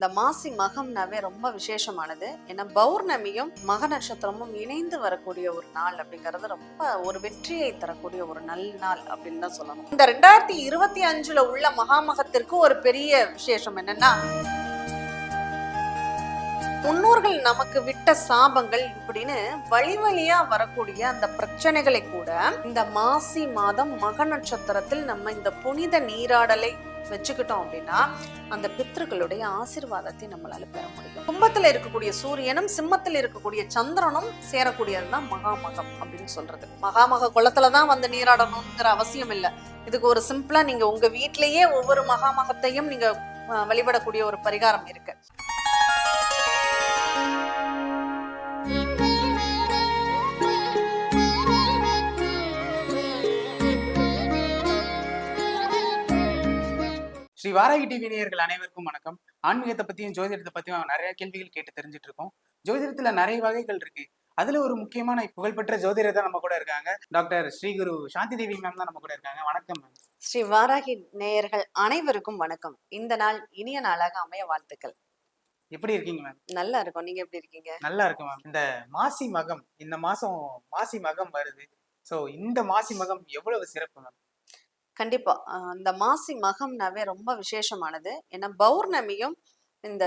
இந்த மாசி மகம்னாவே ரொம்ப விசேஷமானது. ஏன்னா பௌர்ணமியும் மக நட்சத்திரமும் இணைந்து வரக்கூடிய ஒரு நாள் அப்படிங்கிறது ரொம்ப ஒரு வெற்றியை தரக்கூடிய ஒரு நல்ல நாள் அப்படின்னு தான் சொல்லணும். இந்த ரெண்டாயிரத்தி இருபத்தி அஞ்சுல உள்ள மகாமகத்திற்கு ஒரு பெரிய விசேஷம் என்னன்னா முன்னோர்கள் நமக்கு விட்ட சாபங்கள் இப்படின்னு வழி வழியா வரக்கூடிய அந்த பிரச்சனைகளை கூட இந்த மாசி மாதம் மக நட்சத்திரத்தில் நம்ம இந்த புனித நீராடலை வச்சுக்கிட்டோம் அப்படின்னா அந்த பித்ருக்களுடைய ஆசீர்வாதத்தை நம்மளால பெற முடியும். கும்பத்துல இருக்கக்கூடிய சூரியனும் சிம்மத்தில் இருக்கக்கூடிய சந்திரனும் சேரக்கூடியதுதான் மகாமகம் அப்படின்னு சொல்றது. மகாமக குளத்துல தான் வந்து நீராடணுங்கிற அவசியம் இல்லை. இதுக்கு ஒரு சிம்பிளா நீங்க உங்க வீட்டிலேயே ஒவ்வொரு மகாமகத்தையும் நீங்க அஹ், வழிபடக்கூடிய ஒரு பரிகாரம் இருக்கு. ஸ்ரீ வாராகி டிவி நேயர்கள் அனைவருக்கும் வணக்கம். ஆன்மீகத்தை பத்தியும் ஜோதிடத்தை பத்தியும் நிறைய கேள்விகள் கேட்டு தெரிஞ்சுட்டு இருக்கோம் ஜோதிடத்துல நிறைய வகைகள் இருக்கு. அதுல ஒரு முக்கியமான புகழ்பெற்ற ஜோதிடர் தான் நம்ம கூட இருக்காங்க. டாக்டர் ஸ்ரீகுரு சாந்தி தேவி மேம் தான் நம்ம கூட இருக்காங்க. வணக்கம் மேம் ஸ்ரீ வாராகி நேயர்கள் அனைவருக்கும் வணக்கம். இந்த நாள் இனிய நாளாக அமைய வாழ்த்துக்கள். எப்படி இருக்கீங்க மேம் நல்லா இருக்கும். நீங்க எப்படி இருக்கீங்க? நல்லா இருக்கு மேம் இந்த மாசி மகம் இந்த மாசம் மாசி மகம் வருது. சோ இந்த மாசி மகம் எவ்வளவு சிறப்பு மேம் கண்டிப்பா. இந்த மாசி மகம்னாவே ரொம்ப விசேஷமானது. ஏன்னா பௌர்ணமியும் இந்த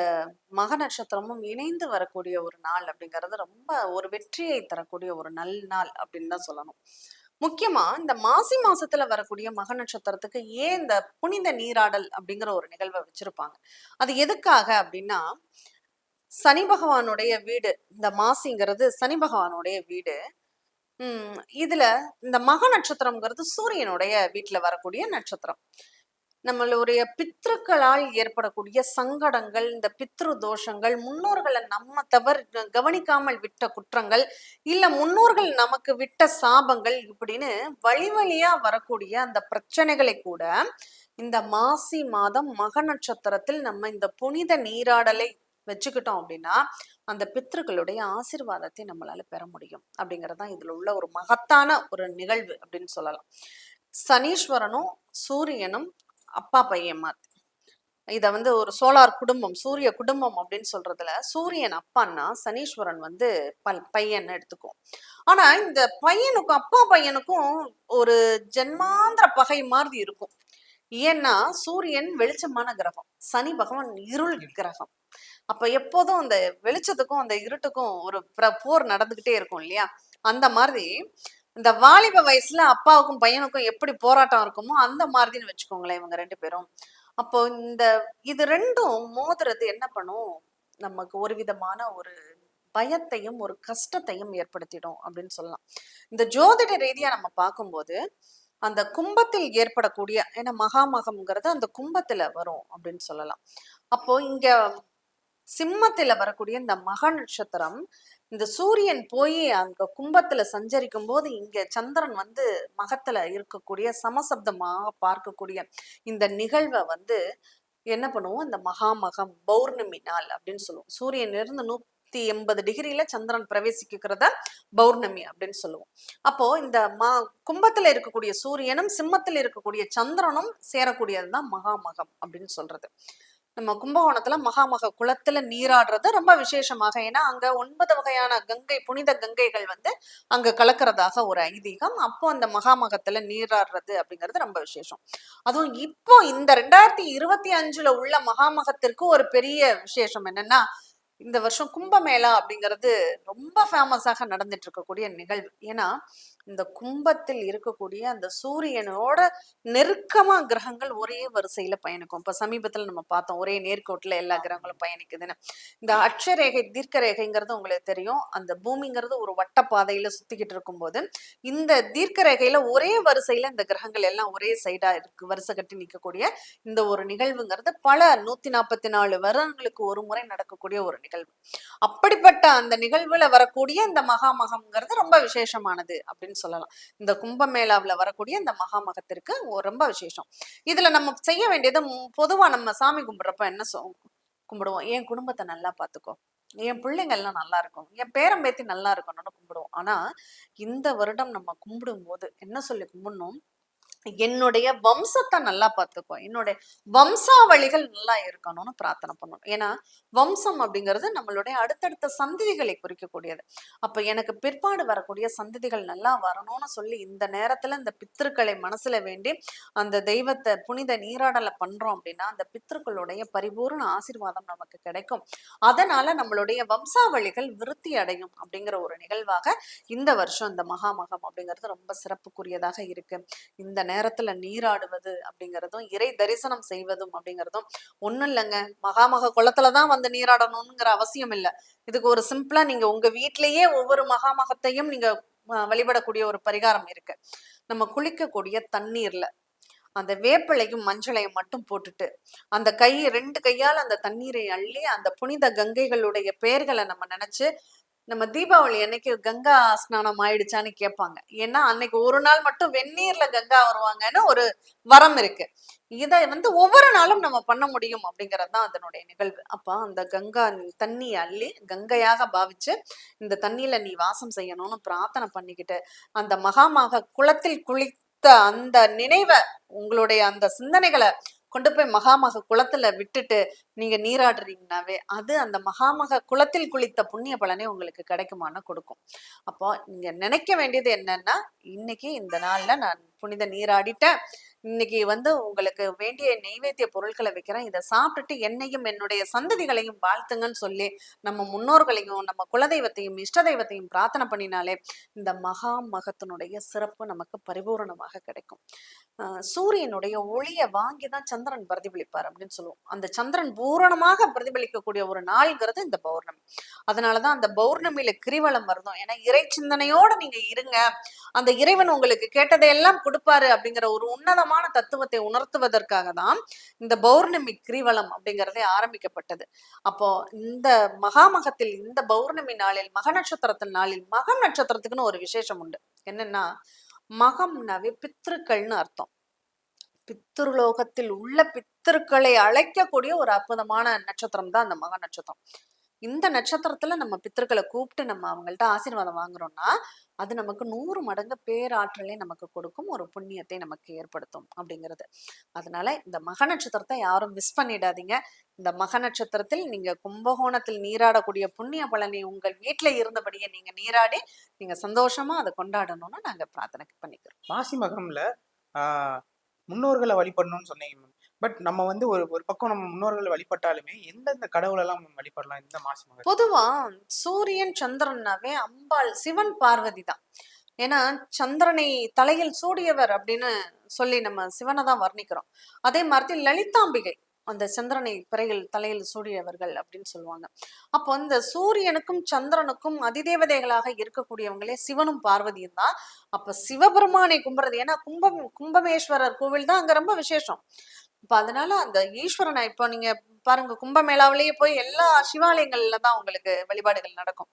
மக நட்சத்திரமும் இணைந்து வரக்கூடிய ஒரு நாள் அப்படிங்கிறது ரொம்ப ஒரு வெற்றியை தரக்கூடிய ஒரு நல் நாள் அப்படின்னு தான் சொல்லணும். முக்கியமா இந்த மாசி மாசத்துல வரக்கூடிய மக நட்சத்திரத்துக்கு ஏன் இந்த புனித நீராடல் அப்படிங்கிற ஒரு நிகழ்வை வச்சிருப்பாங்க? அது எதுக்காக அப்படின்னா சனி பகவானுடைய வீடு இந்த மாசிங்கிறது சனி பகவானுடைய வீடு. இதுல இந்த மக நட்சத்திரம்ங்கிறது சூரியனுடைய வீட்டுல வரக்கூடிய நட்சத்திரம். நம்மளுடைய பித்ருக்களால் ஏற்படக்கூடிய சங்கடங்கள் இந்த பித்ரு தோஷங்கள் முன்னோர்களை நம்ம தவறு கவனிக்காமல் விட்ட குற்றங்கள் இல்ல முன்னோர்கள் நமக்கு விட்ட சாபங்கள் இப்படின்னு வழி வழியா வரக்கூடிய அந்த பிரச்சனைகளை கூட இந்த மாசி மாதம் மக நட்சத்திரத்தில் நம்ம இந்த புனித நீராடலை வச்சுக்கிட்டோம் அப்படின்னா அந்த பித்ருக்களுடைய ஆசிர்வாதத்தை நம்மளால பெற முடியும். அப்படிங்கிறது தான் இதுல உள்ள ஒரு மகத்தான ஒரு நிகழ்வு அப்படின்னு சொல்லலாம். சனீஸ்வரனும் சூரியனும் அப்பா பையன் மாதிரி. இத வந்து ஒரு சோலார் குடும்பம் சூரிய குடும்பம் அப்படின்னு சொல்றதுல சூரியன் அப்பான்னா சனீஸ்வரன் வந்து பல் பையன் எடுத்துக்கும் ஆனா இந்த பையனுக்கும் அப்பா பையனுக்கும் ஒரு ஜென்மாந்திர பகை மாதிரி இருக்கும். ஏன்னா சூரியன் வெளிச்சமான கிரகம் சனி பகவான் இருள் கிரகம். அப்ப எப்போதும் அந்த வெளிச்சத்துக்கும் அந்த இருட்டுக்கும் ஒரு போர் நடந்துகிட்டே இருக்கும் இல்லையா? அந்த மாதிரி இந்த வாலிப வயசுல அப்பாவுக்கும் பையனுக்கும் எப்படி போராட்டம் இருக்குமோ அந்த மாதிரின்னு வச்சுக்கோங்களேன் இவங்க ரெண்டு பேரும். அப்போ இந்த இது ரெண்டும் மோதுறது என்ன பண்ணும்? நமக்கு ஒரு விதமான ஒரு பயத்தையும் ஒரு கஷ்டத்தையும் ஏற்படுத்திடும் அப்படின்னு சொல்லலாம். இந்த ஜோதிட ரீதியா நம்ம பார்க்கும்போது அந்த கும்பத்தில் ஏற்படக்கூடிய ஏன்னா மகாமகம்ங்கிறது அந்த கும்பத்துல வரும் அப்படின்னு சொல்லலாம். அப்போ இங்க சிம்மத்தில் வரக்கூடிய இந்த மக நட்சத்திரம் இந்த சூரியன் போய் அங்க கும்பத்துல சஞ்சரிக்கும் போது இங்க சந்திரன் வந்து மகத்துல இருக்கக்கூடிய சமசப்தமாக பார்க்கக்கூடிய இந்த நிகழ்வை வந்து என்ன பண்ணுவோம்? இந்த மகாமகம் பௌர்ணமி நாள் அப்படின்னு சொல்லுவோம். சூரியன் இருந்து நூத்தி எண்பது டிகிரியில சந்திரன் பிரவேசிக்கிறத பௌர்ணமி அப்படின்னு சொல்லுவோம். அப்போ இந்த மா கும்பத்துல இருக்கக்கூடிய சூரியனும் சிம்மத்தில் இருக்கக்கூடிய சந்திரனும் சேரக்கூடியதுதான் மகாமகம் அப்படின்னு சொல்றது. நம்ம கும்பகோணத்துல மகாமக குளத்துல நீராடுறது ரொம்ப விசேஷமாக. ஏன்னா அங்க ஒன்பது வகையான கங்கை புனித கங்கைகள் வந்து அங்க கலக்கிறதாக ஒரு ஐதீகம். அப்போ அந்த மகாமகத்துல நீராடுறது அப்படிங்கிறது ரொம்ப விசேஷம். அதுவும் இப்போ இந்த ரெண்டாயிரத்தி இருபத்தி அஞ்சுல உள்ள மகாமகத்திற்கு ஒரு பெரிய விசேஷம் என்னன்னா இந்த வருஷம் கும்பமேளா அப்படிங்கிறது ரொம்ப ஃபேமஸாக நடந்துட்டு இருக்கக்கூடிய நிகழ்வு. ஏன்னா இந்த கும்பத்தில் இருக்கக்கூடிய அந்த சூரியனோட நெருக்கமா கிரகங்கள் ஒரே வரிசையில பயணிக்கும். இப்ப சமீபத்துல நம்ம பார்த்தோம் ஒரே நேர்கோட்டுல எல்லா கிரகங்களும் பயணிக்குதுன்னு. இந்த அட்சரேகை தீர்க்க ரேகைங்கிறது உங்களுக்கு தெரியும். அந்த பூமிங்கிறது ஒரு வட்ட பாதையில சுத்திக்கிட்டு இருக்கும்போது இந்த தீர்க்க ரேகையில ஒரே வரிசையில இந்த கிரகங்கள் எல்லாம் ஒரே சைடா இருக்கு வரிசை கட்டி நிற்கக்கூடிய இந்த ஒரு நிகழ்வுங்கிறது பல நூத்தி நாற்பத்தி நாலு வருடங்களுக்கு ஒரு முறை நடக்கக்கூடிய ஒரு நிகழ்வு. அப்படிப்பட்ட அந்த நிகழ்வுல வரக்கூடிய இந்த மகாமகம்ங்கிறது ரொம்ப விசேஷமானது அப்படின்னு சொல்லலாம். இந்த கும்பமேளாவுல வரக்கூடிய இந்த மகாமகத்திற்கு ரொம்ப விசேஷம். இதுல நம்ம செய்ய வேண்டியது பொதுவாக பொதுவா நம்ம சாமி கும்பிடுறப்ப என்ன சொ- கும்பிடுவோம்? என் குடும்பத்தை நல்லா பார்த்துக்கோ என் பிள்ளைங்க எல்லாம் நல்லா இருக்கும். என் பேரன் பேத்தி நல்லா இருக்கணும்னு கும்பிடுவோம். ஆனா இந்த வருடம் நம்ம கும்பிடும் போது என்ன சொல்லி கும்பிடணும்? என்னுடைய வம்சத்தை நல்லா பார்த்துக்கோ. என்னுடைய வம்சாவளிகள் நல்லா இருக்கணும்னு பிரார்த்தனை பண்ணணும். ஏன்னா வம்சம் அப்படிங்கிறது நம்மளுடைய அடுத்தடுத்த சந்ததிகளை குறிக்கக்கூடியது. அப்ப எனக்கு பிற்பாடு வரக்கூடிய சந்ததிகள் நல்லா வரணும்னு சொல்லி இந்த நேரத்துல இந்த பித்திருக்களை மனசுல வேண்டி அந்த தெய்வத்தை புனித நீராடலை பண்றோம் அப்படின்னா அந்த பித்திருக்களுடைய பரிபூர்ண ஆசீர்வாதம் நமக்கு கிடைக்கும். அதனால நம்மளுடைய வம்சாவளிகள் விருத்தி அடையும் அப்படிங்கிற ஒரு நிகழ்வாக இந்த வருஷம் இந்த மகாமகம் அப்படிங்கிறது ரொம்ப சிறப்புக்குரியதாக இருக்கு. இந்த நேரத்துல நீராடுவது அப்படிங்கிறதும் இறை தரிசனம் செய்வதும் அப்படிங்கிறதும் ஒன்றும் இல்லைங்க. மகாமக குளத்துல தான் வந்து நீராடணுங்கிற அவசியம் இல்லை. இதுக்கு ஒரு சிம்பிளா நீங்க உங்க வீட்டிலேயே ஒவ்வொரு மகாமகத்தையும் நீங்க வழிபடக்கூடிய ஒரு பரிகாரம் இருக்கு. நம்ம குளிக்கக்கூடிய தண்ணீர்ல அந்த வேப்பிலையும் மஞ்சளையும் மட்டும் போட்டுட்டு அந்த கை ரெண்டு கையால் அந்த தண்ணீரை அள்ளி அந்த புனித கங்கைகளுடைய பெயர்களை நம்ம நினைச்சு நம்ம தீபாவளி அன்னைக்கு கங்கா ஸ்நானம் ஆயிடுச்சான்னு கேட்பாங்க. ஏன்னா அன்னைக்கு ஒரு நாள் மட்டும் வெந்நீர்ல கங்கா வருவாங்கன்னு ஒரு வரம் இருக்கு. இதை வந்து ஒவ்வொரு நாளும் நம்ம பண்ண முடியும் அப்படிங்கிறது தான் அதனுடைய நிகழ்வு. அப்போ அந்த கங்கா தண்ணி அள்ளி கங்கையாக பாவிச்சு இந்த தண்ணியில நீ வாசம் செய்யணும்னு பிரார்த்தனை பண்ணிக்கிட்டு அந்த மகாமாக குளத்தில் குளித்த அந்த நினைவை உங்களுடைய அந்த சிந்தனைகளை கொண்டு போய் மகாமக குளத்துல விட்டுட்டு நீங்க நீராடுறீங்கனாவே அது அந்த மகாமக குளத்தில் குளித்த புண்ணிய பலனை உங்களுக்கு கிடைக்குமான கொடுக்கும். அப்போ நீங்க நினைக்க வேண்டியது என்னன்னா இன்னைக்கு இந்த நாள்ல நான் புனித நீராடிட்டேன். இன்னைக்கு வந்து உங்களுக்கு வேண்டிய நெய்வேத்திய பொருட்களை வைக்கிறேன். இதை சாப்பிட்டுட்டு என்னையும் என்னுடைய சந்ததிகளையும் வாழ்த்துங்கன்னு சொல்லி நம்ம முன்னோர்களையும் நம்ம குலதெய்வத்தையும் இஷ்ட தெய்வத்தையும் பிரார்த்தனை பண்ணினாலே இந்த மகா மகத்தினுடைய சிறப்பு நமக்கு பரிபூரணமாக கிடைக்கும். ஆஹ் சூரியனுடைய ஒளியை வாங்கி தான் சந்திரன் பிரதிபலிப்பார் அப்படின்னு சொல்லுவோம். அந்த சந்திரன் பூரணமாக பிரதிபலிக்கக்கூடிய ஒரு நாள்ங்கிறது இந்த பௌர்ணமி. அதனாலதான் அந்த பௌர்ணமியில கிரிவலம் வருதும். ஏன்னா இறை சிந்தனையோட நீங்க இருங்க. அந்த இறைவன் உங்களுக்கு கேட்டதையெல்லாம் கொடுப்பாரு அப்படிங்கிற ஒரு உன்னதமான தத்துவத்தை உணர்த்துவதற்காக தான் இந்த பௌர்ணமி கிரிவலம் அப்படிங்கிறதே ஆரம்பிக்கப்பட்டது. அப்போ இந்த மகாமகத்தில் இந்த பௌர்ணமி நாளில் மக நட்சத்திரத்தின் நாளில் மகம் நட்சத்திரத்துக்குன்னு ஒரு விசேஷம் உண்டு. என்னன்னா மகம்னாவே பித்ருக்கள்னு அர்த்தம். பித்ருலோகத்தில் உள்ள பித்திருக்களை அழைக்கக்கூடிய ஒரு அற்புதமான நட்சத்திரம் தான் அந்த மக நட்சத்திரம். இந்த நட்சத்திரத்துல நம்ம பித்திருக்களை கூப்பிட்டு நம்ம அவங்கள்ட்ட ஆசீர்வாதம் வாங்குறோம்னா அது நமக்கு நூறு மடங்கு பேராற்றலை நமக்கு கொடுக்கும் ஒரு புண்ணியத்தை நமக்கு ஏற்படுத்தும் அப்படிங்கிறது. அதனால இந்த மக நட்சத்திரத்தை யாரும் மிஸ் பண்ணிடாதீங்க. இந்த மக நட்சத்திரத்தில் நீங்க கும்பகோணத்தில் நீராடக்கூடிய புண்ணிய பலனை உங்கள் வீட்டில் இருந்தபடியே நீங்க நீராடி நீங்க சந்தோஷமா அதை கொண்டாடணும்னு நாங்க பிரார்த்தனை பண்ணிக்கிறோம். மாசி மகம்ல ஆஹ், முன்னோர்களை வழிபடணும்னு சொன்னீங்க. பட் நம்ம வந்து ஒரு ஒரு பக்கம் நம்ம முன்னோர்கள் வழிபட்டாலுமே எந்தெந்த கடவுளெல்லாம் நம்ம வழிபடலாம் இந்த மாசம் பொதுவா சூரியன் சந்திரன்னாவே அம்பாள் சிவன் பார்வதி தான். ஏன்னா சந்திரனை தலையில் சூடியவர் அப்படின்னு சொல்லி நம்ம சிவனை தான் வர்ணிக்கிறோம். அதே மாதிரி லலிதாம்பிகை அந்த சந்திரனை பிறையில் தலையில் சூடியவர்கள் அப்படின்னு சொல்லுவாங்க. அப்போ அந்த சூரியனுக்கும் சந்திரனுக்கும் அதிதேவதைகளாக இருக்கக்கூடியவங்களே சிவனும் பார்வதியும் தான். அப்ப சிவபெருமானை கும்புறது ஏன்னா கும்பம் கும்பமேஸ்வரர் கோவில் தான் அங்க ரொம்ப விசேஷம். இப்ப அதனால அந்த ஈஸ்வரனை இப்போ நீங்க பாருங்க கும்பமேளாவிலேயே போய் எல்லா சிவாலயங்கள்ல தான் உங்களுக்கு வழிபாடுகள் நடக்கும்.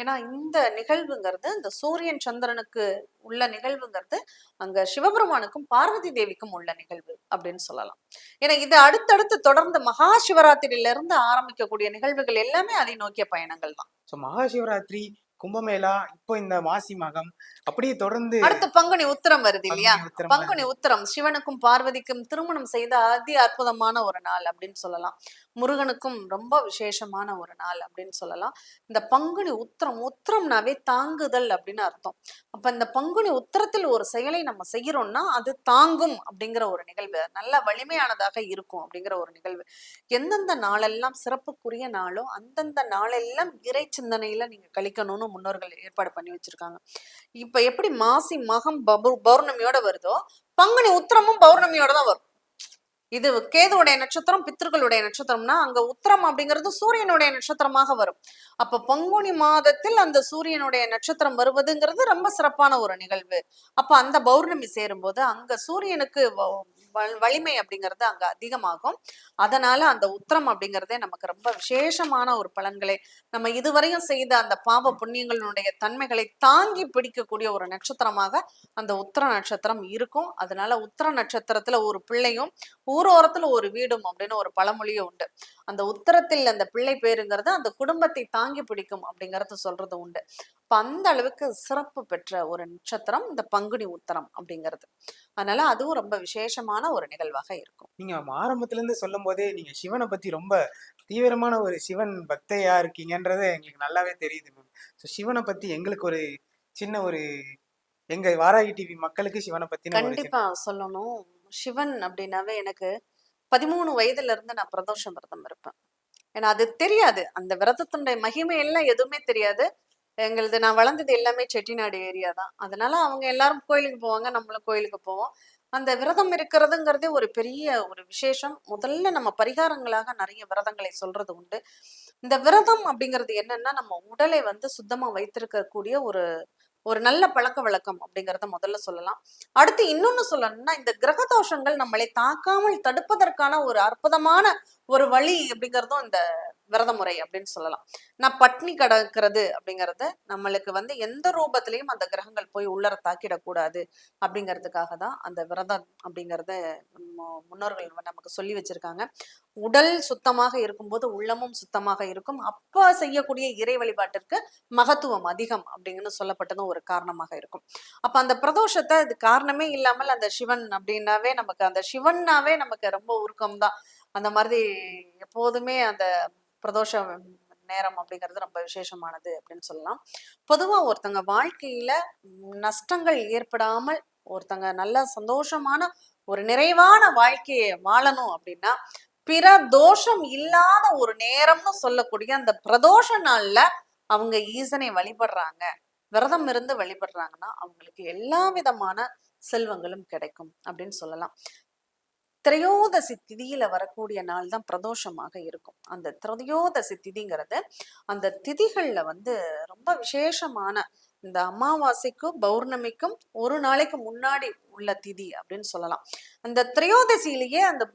ஏன்னா இந்த நிகழ்வுங்கிறது இந்த சூரியன் சந்திரனுக்கு உள்ள நிகழ்வுங்கிறது அங்க சிவபெருமானுக்கும் பார்வதி தேவிக்கும் உள்ள நிகழ்வு அப்படின்னு சொல்லலாம். ஏன்னா இது அடுத்தடுத்து தொடர்ந்து மகா சிவராத்திரியில இருந்து ஆரம்பிக்கக்கூடிய நிகழ்வுகள் எல்லாமே அதை நோக்கிய பயணங்கள் தான். ஸோ மகா சிவராத்திரி கும்பமேளா இப்போ இந்த மாசி மகம் அப்படியே தொடர்ந்து அடுத்து பங்குனி உத்திரம் வருது இல்லையா? பங்குனி உத்திரம் சிவனுக்கும் பார்வதிக்கும் திருமணம் செய்த அதி அற்புதமான ஒரு நாள் அப்படின்னு சொல்லலாம். முருகனுக்கும் ரொம்ப விசேஷமான ஒரு நாள் அப்படின்னு சொல்லலாம். இந்த பங்குனி உத்திரம் உத்திரம்னாவே தாங்குதல் அப்படின்னு அர்த்தம். அப்ப இந்த பங்குனி உத்திரத்தில் ஒரு செயலை நம்ம செய்யறோம்னா அது தாங்கும் அப்படிங்கிற ஒரு நிகழ்வு. நல்ல வலிமையானதாக இருக்கும் அப்படிங்கிற ஒரு நிகழ்வு. எந்தெந்த நாளெல்லாம் சிறப்புக்குரிய நாளோ அந்தந்த நாளெல்லாம் இறை சிந்தனையில நீங்க கழிக்கணும்னு முன்னோர்கள் ஏற்பாடு பண்ணி வச்சிருக்காங்க. இப்ப எப்படி மாசி மகம் பௌர்ணமியோட வருதோ பங்குனி உத்திரமும் பௌர்ணமியோட தான் வரும். இது கேதுவுடைய நட்சத்திரம் பித்திருக்களுடைய நட்சத்திரம்னா அங்க உத்திரம் அப்படிங்கிறது சூரியனுடைய நட்சத்திரமாக வரும். அப்ப பங்குனி மாதத்தில் அந்த சூரியனுடைய நட்சத்திரம் வருவதுங்கிறது ரொம்ப சிறப்பான ஒரு நிகழ்வு. அப்ப அந்த பௌர்ணமி சேரும்போது அங்க சூரியனுக்கு வலிமை அப்படிங்கிறது அங்க அதிகமாகும். அதனால அந்த உத்தரம் அப்படிங்கிறதே நமக்கு ரொம்ப விசேஷமான ஒரு பலன்களை. நம்ம இதுவரையும் செய்த அந்த பாவ புண்ணியங்களுடைய தன்மைகளை தாங்கி பிடிக்கக்கூடிய ஒரு நட்சத்திரமாக அந்த உத்தர நட்சத்திரம் இருக்கும். அதனால உத்தர நட்சத்திரத்துல ஒரு பிள்ளையும் ஊரோரத்துல ஒரு வீடும் அப்படின்னு ஒரு பழமொழியும் உண்டு. அந்த உத்தரத்தில் அந்த பிள்ளை பேருங்கிறது அந்த குடும்பத்தை தாங்கி பிடிக்கும் அப்படிங்கறது சொல்றது உண்டு. அப்ப அந்த அளவுக்கு சிறப்பு பெற்ற ஒரு நட்சத்திரம் இந்த பங்குனி உத்தரம் அப்படிங்கிறது. அதனால அதுவும் ரொம்ப விசேஷமான ஒரு நிகழ்வாக இருக்கும். நீங்க ஆரம்பத்துல இருந்து சொல்லும் போதே நீங்க சிவனை பத்தி ரொம்ப தீவிரமான ஒரு சிவன் பக்தையா இருக்கீங்கன்றது எங்களுக்கு நல்லாவே தெரியுது மேம் ஸோ சிவனை பத்தி எங்களுக்கு ஒரு சின்ன ஒரு எங்க வாராகி டிவி மக்களுக்கு சிவனை சின்ன- கண்டிப்பா சொல்லணும். சிவன் அப்படின்னாவே எனக்கு பதிமூணு வயதுல இருந்து நான் பிரதோஷம் விரதம் இருப்பேன். ஏன்னா அது தெரியாது. அந்த விரதத்தினுடைய மகிமை எல்லாம் எதுவுமே தெரியாது. எங்களது நான் வளர்ந்தது எல்லாமே செட்டிநாடு ஏரியா தான். அதனால அவங்க எல்லாரும் கோயிலுக்கு போவாங்க நம்மளும் கோயிலுக்கு போவோம். அந்த விரதம் இருக்கிறதுங்கிறதே ஒரு பெரிய ஒரு விசேஷம். முதல்ல நம்ம பரிகாரங்களாக நிறைய விரதங்களை சொல்றது உண்டு. இந்த விரதம் அப்படிங்கிறது என்னன்னா நம்ம உடலை வந்து சுத்தமா வைத்திருக்கக்கூடிய ஒரு ஒரு நல்ல பழக்க வழக்கம் அப்படிங்கிறத முதல்ல சொல்லலாம். அடுத்து இன்னொன்னு சொல்லணும்னா இந்த கிரக தோஷங்கள் நம்மளை தாக்காமல் தடுப்பதற்கான ஒரு அற்புதமான ஒரு வழி அப்படிங்கிறதும் இந்த விரத முறை அப்படின்னு சொல்லலாம். நான் பட்னி கிடக்கிறது அப்படிங்கிறது நம்மளுக்கு வந்து எந்த ரூபத்திலையும் அந்த கிரகங்கள் போய் உள்ளர தாக்கிடக்கூடாது அப்படிங்கிறதுக்காக தான் அந்த விரதம் அப்படிங்கிறத முன்னோர்கள் நமக்கு சொல்லி வச்சிருக்காங்க. உடல் சுத்தமாக இருக்கும்போது உள்ளமும் சுத்தமாக இருக்கும். அப்போ செய்யக்கூடிய இறை வழிபாட்டிற்கு மகத்துவம் அதிகம் அப்படிங்கன்னு சொல்லப்பட்டதும் ஒரு காரணமாக இருக்கும். அப்ப அந்த பிரதோஷத்தை இது காரணமே இல்லாமல் அந்த சிவன் அப்படின்னாவே நமக்கு அந்த சிவன்னாவே நமக்கு ரொம்ப உருக்கம் தான் அந்த மாதிரி எப்போதுமே அந்த பிரதோஷ நேரம் அப்படிங்கிறது ரொம்ப விசேஷமானது அப்படின்னு சொல்லலாம். பொதுவா ஒருத்தங்க வாழ்க்கையில நஷ்டங்கள் ஏற்படாமல் ஒருத்தங்க நல்ல சந்தோஷமான ஒரு நிறைவான வாழ்க்கையை வாழணும் அப்படின்னா பிற தோஷம் இல்லாத ஒரு நேரம்னு சொல்லக்கூடிய அந்த பிரதோஷ நாள்ல அவங்க ஈசனை வழிபடுறாங்க. விரதம் இருந்து வழிபடுறாங்கன்னா அவங்களுக்கு எல்லா விதமான செல்வங்களும் கிடைக்கும் அப்படின்னு சொல்லலாம். திரையோதசி திதியில வரக்கூடிய நாள் தான் பிரதோஷமாக இருக்கும். அந்த திரையோதசி திதிங்கிறது அந்த திதிகள்ல வந்து ரொம்ப விசேஷமான இந்த அமாவாசைக்கும் பௌர்ணமிக்கும் ஒரு நாளைக்கு முன்னாடி உள்ள திதி அப்படின்னு சொல்லலாம். அந்த திரையோதசியிலேயே அந்த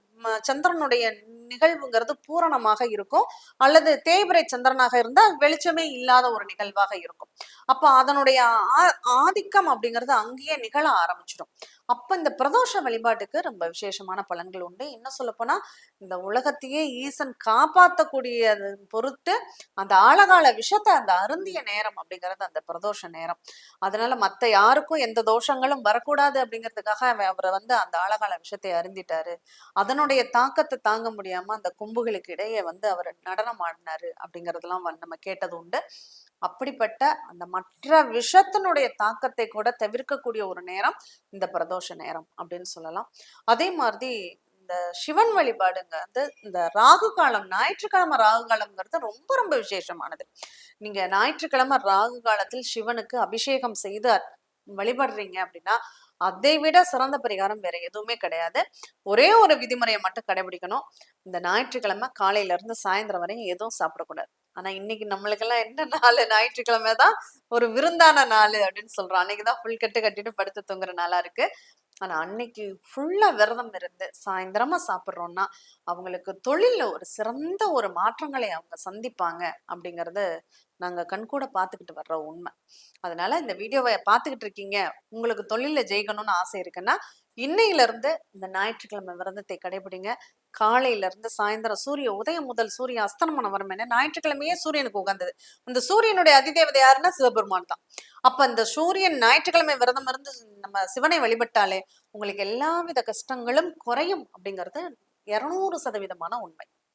சந்திரனுடைய நிகழ்வுங்கிறது பூரணமாக இருக்கும். அல்லது தேய்பிரை சந்திரனாக இருந்தா வெளிச்சமே இல்லாத ஒரு நிகழ்வாக இருக்கும். அப்ப அதனுடைய ஆ- ஆதிக்கம் அப்படிங்கிறது அங்கேயே நிகழ ஆரம்பிச்சிடும். அப்ப இந்த பிரதோஷ வழிபாட்டுக்கு ரொம்ப விசேஷமான பலன்கள் உண்டு. இன்னும் சொல்ல போனா இந்த உலகத்தையே ஈசன் காப்பாற்றக்கூடியது பொறுத்து அந்த ஆழகால விஷத்தை அந்த அருந்திய நேரம் அப்படிங்கிறது அந்த பிரதோஷ நேரம். அதனால மத்த யாருக்கும் எந்த தோஷங்களும் வரக்கூடாது அப்படிங்கிறதுக்காக அவ- அவரை வந்து அந்த ஆழகால விஷத்தை அருந்திட்டாரு. அதனுடைய தாக்கத்தை தாங்க முடியாம அந்த கொம்புகளுக்கு இடையே வந்து அவர் நடனம் ஆடினாரு அப்படிங்கறதெல்லாம் வந்து நம்ம கேட்டது உண்டு. அப்படிப்பட்ட அந்த மற்ற விஷத்தினுடைய தாக்கத்தை கூட தவிர்க்கக்கூடிய ஒரு நேரம் இந்த பிரதோஷ நேரம் அப்படின்னு சொல்லலாம். அதே மாதிரி இந்த சிவன் வழிபாடுங்க வந்து இந்த ராகு காலம் ஞாயிற்றுக்கிழமை ராகு காலம்ங்கிறது ரொம்ப ரொம்ப விசேஷமானது. நீங்க ஞாயிற்றுக்கிழமை ராகு காலத்தில் சிவனுக்கு அபிஷேகம் செய்து வழிபடுறீங்க அப்படின்னா அதை விட சிறந்த பரிகாரம் வேற எதுவுமே கிடையாது. ஒரே ஒரு விதிமுறையை மட்டும் கடைபிடிக்கணும். இந்த ஞாயிற்றுக்கிழமை காலையில இருந்து சாயந்தரம் வரையும் எதுவும் சாப்பிடக்கூடாது. ஆனா இன்னைக்கு நம்மளுக்கெல்லாம் என்ன நாள்? ஞாயிற்றுக்கிழமை தான் ஒரு விருந்தான நாள் அப்படின்னு சொல்றோம். அன்னைக்கு தான் ஃபுல் கட்டு கட்டிட்டு படுத்து தூங்குற நாளா இருக்கு. ஆனா அன்னைக்கு ஃபுல்லா விரதம் இருந்து சாயந்தரமா சாப்பிட்றோம்னா அவங்களுக்கு தொழில்ல ஒரு சிறந்த ஒரு மாற்றங்களை அவங்க சந்திப்பாங்க அப்படிங்கறது நாங்க கண்கூட பார்த்துக்கிட்டு வர்ற உண்மை. அதனால இந்த வீடியோவை பார்த்துக்கிட்டு இருக்கீங்க. உங்களுக்கு தொழில ஜெயிக்கணும்னு ஆசை இருக்குன்னா இன்னையில இருந்து இந்த ஞாயிற்றுக்கிழமை விரதத்தை கடைபிடிங்க. காலையில இருந்து சாயந்தரம் சூரிய உதயம் முதல் சூரிய அஸ்தமனம் வரும் ஞாயிற்றுக்கிழமையே சூரியனுக்கு உகந்தது. இந்த சூரியனுடைய அதிதேவதை யாருன்னா சிவபெருமான் தான். அப்ப இந்த சூரியன் ஞாயிற்றுக்கிழமை விரதம் இருந்து நம்ம சிவனை வழிபட்டாலே உங்களுக்கு எல்லாவித கஷ்டங்களும் குறையும் அப்படிங்கிறது இருநூறு சதவீதமான உண்மை.